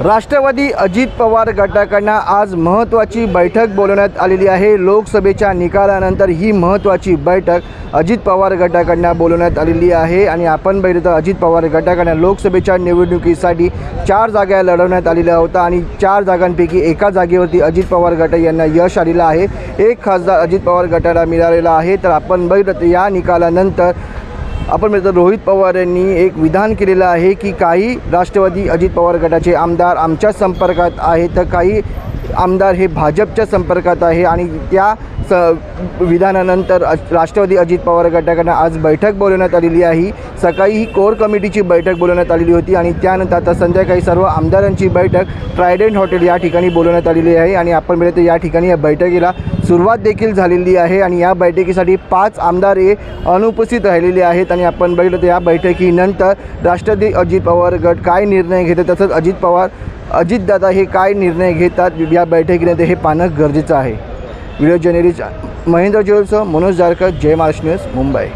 राष्ट्रवादी अजित पवार गटाकडनं आज महत्त्वाची बैठक बोलवण्यात आलेली आहे. लोकसभेच्या निकालानंतर ही महत्त्वाची बैठक अजित पवार गटाकडनं बोलवण्यात आलेली आहे आणि आपण बघितलं तर अजित पवार गटाकडनं लोकसभेच्या निवडणुकीसाठी चार जागा लढवण्यात आलेल्या होत्या आणि चार जागांपैकी एका जागेवरती अजित पवार गट यांना यश आलेलं आहे. एक खासदार अजित पवार गटाला मिळालेला आहे. तर आपण बघितलं तर या निकालानंतर आपण मिळतो रोहित पवार यांनी एक विधान केलेलं आहे की काही राष्ट्रवादी अजित पवार गटाचे आमदार आमच्या संपर्कात आहेत तर काही आमदार हे भाजपच्या संपर्कात आहे आणि त्या स विधानानंतर राष्ट्रवादी अजित पवार गटाकडनं आज बैठक बोलवण्यात आलेली आहे. सकाळी ही कोर कमिटीची बैठक बोलवण्यात आलेली होती आणि त्यानंतर आता संध्याकाळी सर्व आमदारांची बैठक ट्रायडेंट हॉटेल या ठिकाणी बोलवण्यात आलेली आहे आणि आपण मिळत या ठिकाणी या बैठकीला सुरुवात देखील झालेली आहे आणि या बैठकीसाठी पाच आमदार हे अनुपस्थित राहिलेले आहेत आणि आपण बघितलं तर या बैठकीनंतर राष्ट्रवादी अजित पवार गट काय निर्णय घेतात तसंच अजित पवार अजितदादा हे काय निर्णय घेतात या बैठकीनंतर हे पाहणं गरजेचं आहे. व्हिडिओ जर्नलिस्ट महेंद्र जोलसह मनोज जारकर जय महाराष्ट्र न्यूज मुंबई.